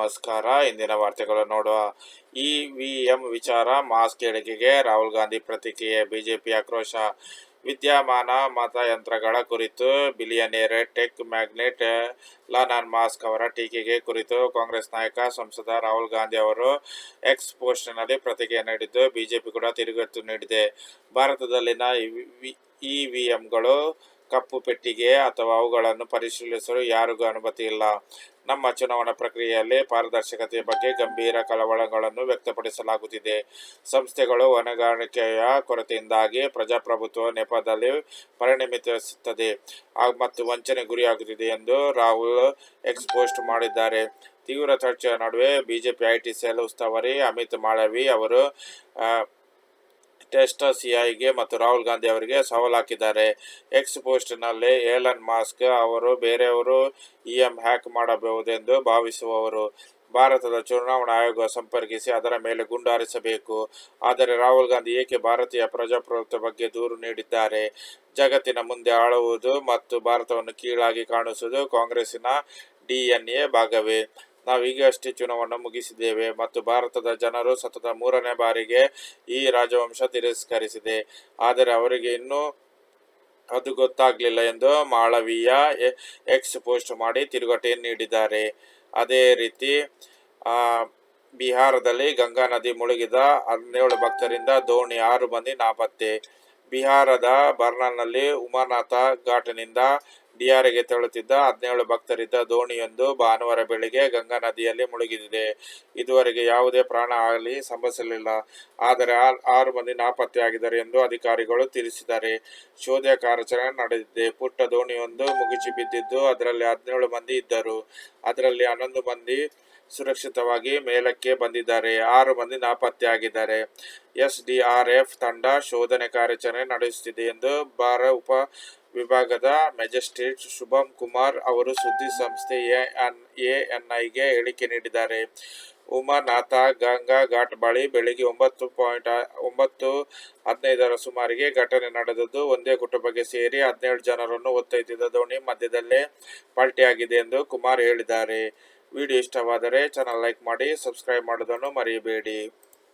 ನಮಸ್ಕಾರ. ಇಂದಿನ ವಾರ್ತೆಗಳು ನೋಡುವ ಇವಿಎಂ ವಿಚಾರ, ಮಾಸ್ಕ್ ಹೇಳಿಕೆಗೆ ರಾಹುಲ್ ಗಾಂಧಿ ಪ್ರತಿಕ್ರಿಯೆ, ಬಿಜೆಪಿ ಆಕ್ರೋಶ, ವಿದ್ಯಮಾನ ಮತಯಂತ್ರಗಳ ಕುರಿತು, billionaire tech magnet, Elon Musk ಅವರ ಟೀಕೆಗೆ ಕುರಿತು ಕಾಂಗ್ರೆಸ್ ನಾಯಕ ಸಂಸದ ರಾಹುಲ್ ಗಾಂಧಿ ಅವರು ಎಕ್ಸ್ ಪೋಸ್ಟ್ನಲ್ಲಿ ಪ್ರತಿಕ್ರಿಯೆ ನೀಡಿದ್ದು, ಬಿಜೆಪಿ ಕೂಡ ತಿರುಗೇಟು ನೀಡಿದೆ. ಭಾರತದಲ್ಲಿನ ಇವಿಎಂಗಳು ಕಪ್ಪು ಪೆಟ್ಟಿಗೆ ಅಥವಾ ಅವುಗಳನ್ನು ಪರಿಶೀಲಿಸಲು ಯಾರಿಗೂ ಅನುಮತಿ ಇಲ್ಲ. ನಮ್ಮ ಚುನಾವಣಾ ಪ್ರಕ್ರಿಯೆಯಲ್ಲಿ ಪಾರದರ್ಶಕತೆಯ ಬಗ್ಗೆ ಗಂಭೀರ ಕಳವಳಗಳನ್ನು ವ್ಯಕ್ತಪಡಿಸಲಾಗುತ್ತಿದೆ. ಸಂಸ್ಥೆಗಳು ಹೊಣೆಗಾರಿಕೆಯ ಕೊರತೆಯಿಂದಾಗಿ ಪ್ರಜಾಪ್ರಭುತ್ವ ನೆಪದಲ್ಲಿ ಪರಿಣಮಿತಿಸುತ್ತದೆ ಮತ್ತು ವಂಚನೆ ಗುರಿಯಾಗುತ್ತಿದೆ ಎಂದು ರಾಹುಲ್ ಎಕ್ಸ್ಪೋಸ್ಟ್ ಮಾಡಿದ್ದಾರೆ. ತೀವ್ರ ಚರ್ಚೆಯ ನಡುವೆ ಬಿಜೆಪಿ ಐಟಿ ಸೆಲ್ ಉಸ್ತುವಾರಿ ಅಮಿತ್ ಮಾಳವಿ ಅವರು ಟೆಸ್ಟ್ ಸಿಐಗೆ ಮತ್ತು ರಾಹುಲ್ ಗಾಂಧಿ ಅವರಿಗೆ ಸವಾಲು ಹಾಕಿದ್ದಾರೆ. ಎಕ್ಸ್ ಪೋಸ್ಟ್ನಲ್ಲಿ ಏಲನ್ ಮಾಸ್ಕ್ ಅವರು ಬೇರೆಯವರು ಇ ಎಂ ಹ್ಯಾಕ್ ಮಾಡಬಹುದೆಂದು ಭಾವಿಸುವವರು. ಭಾರತದ ಚುನಾವಣಾ ಆಯೋಗ ಸಂಪರ್ಕಿಸಿ ಅದರ ಮೇಲೆ ಗುಂಡು ಹಾರಿಸಬೇಕು. ಆದರೆ ರಾಹುಲ್ ಗಾಂಧಿ ಏಕೆ ಭಾರತೀಯ ಪ್ರಜಾಪ್ರಭುತ್ವ ಬಗ್ಗೆ ದೂರು ನೀಡಿದ್ದಾರೆ? ಜಗತ್ತಿನ ಮುಂದೆ ಆಳುವುದು ಮತ್ತು ಭಾರತವನ್ನು ಕೀಳಾಗಿ ಕಾಣಿಸುವುದು ಕಾಂಗ್ರೆಸ್ಸಿನ ಡಿಎನ್ಎ ಭಾಗವೇ. ನಾವು ಅಷ್ಟೇ ಚುನಾವಣೆ ಮುಗಿಸಿದ್ದೇವೆ ಮತ್ತು ಭಾರತದ ಜನರು ಸತತ ಮೂರನೇ ಬಾರಿಗೆ ಈ ರಾಜವಂಶ ತಿರಸ್ಕರಿಸಿದೆ. ಆದರೆ ಅವರಿಗೆ ಇನ್ನೂ ಅದು ಗೊತ್ತಾಗಲಿಲ್ಲ ಎಂದು ಮಾಳವೀಯ ಎಕ್ಸ್ ಪೋಸ್ಟ್ ಮಾಡಿ ತಿರುಗಟೆ ನೀಡಿದ್ದಾರೆ. ಅದೇ ರೀತಿ ಬಿಹಾರದಲ್ಲಿ ಗಂಗಾ ನದಿ ಮುಳುಗಿದ ಹದಿನೇಳು ಭಕ್ತರಿಂದ ದೋಣಿ ಆರು ಮಂದಿ ನಾಪತ್ತೆ. ಬಿಹಾರದ ಬರ್ನಾಲ್ನಲ್ಲಿ ಉಮಾನಾಥ ಘಾಟ್ನಿಂದ ಡಿಯಾರಿಗೆ ತೆರಳುತ್ತಿದ್ದ ಹದಿನೇಳು ಭಕ್ತರಿದ್ದ ದೋಣಿಯೊಂದು ಭಾನುವಾರ ಬೆಳಿಗ್ಗೆ ಗಂಗಾ ನದಿಯಲ್ಲಿ ಮುಳುಗಿದೆ ಇದುವರೆಗೆ ಯಾವುದೇ ಪ್ರಾಣ ಆಗಲಿ ಸಂಭವಿಸಲಿಲ್ಲ. ಆದರೆ ಆರು ಮಂದಿ ನಾಪತ್ತೆಯಾಗಿದ್ದಾರೆ ಎಂದು ಅಧಿಕಾರಿಗಳು ತಿಳಿಸಿದ್ದಾರೆ. ಶೋಧ ಕಾರ್ಯಾಚರಣೆ ನಡೆದಿದೆ. ಪುಟ್ಟ ದೋಣಿಯೊಂದು ಮುಗಿಸಿ ಬಿದ್ದಿದ್ದು ಅದರಲ್ಲಿ ಹದಿನೇಳು ಮಂದಿ ಇದ್ದರು. ಅದರಲ್ಲಿ ಹನ್ನೊಂದು ಮಂದಿ ಸುರಕ್ಷಿತವಾಗಿ ಮೇಲಕ್ಕೆ ಬಂದಿದ್ದಾರೆ. ಆರು ಮಂದಿ ನಾಪತ್ತೆಯಾಗಿದ್ದಾರೆ. ಎಸ್ಡಿಆರ್ಎಫ್ ತಂಡ ಶೋಧನೆ ಕಾರ್ಯಾಚರಣೆ ನಡೆಸುತ್ತಿದೆ ಎಂದು ಬಾರ ಉಪ ವಿಭಾಗದ ಮ್ಯಾಜಿಸ್ಟ್ರೇಟ್ ಶುಭಂ ಕುಮಾರ್ ಅವರು ಸುದ್ದಿ ಸಂಸ್ಥೆ ಎಎನ್ಐಗೆ ಹೇಳಿಕೆ ನೀಡಿದ್ದಾರೆ. ಉಮಾನಾಥ ಗಂಗಾ ಘಾಟ್ ಬಳಿ ಬೆಳಿಗ್ಗೆ ಒಂಬತ್ತು ಪಾಯಿಂಟ್, ಒಂಬತ್ತು ಹದಿನೈದರ ಸುಮಾರಿಗೆ ಘಟನೆ ನಡೆದದ್ದು. ಒಂದೇ ಕುಟುಂಬಕ್ಕೆ ಸೇರಿ ಹದಿನೇಳು ಜನರನ್ನು ಒತ್ತೈದಿದ್ದ ದೋಣಿ ಮಧ್ಯದಲ್ಲೇ ಪಲ್ಟಿಯಾಗಿದೆ ಎಂದು ಕುಮಾರ್ ಹೇಳಿದ್ದಾರೆ. ವಿಡಿಯೋ ಇಷ್ಟವಾದರೆ ಚಾನಲ್ ಲೈಕ್ ಮಾಡಿ ಸಬ್ಸ್ಕ್ರೈಬ್ ಮಾಡೋದನ್ನು ಮರೆಯಬೇಡಿ.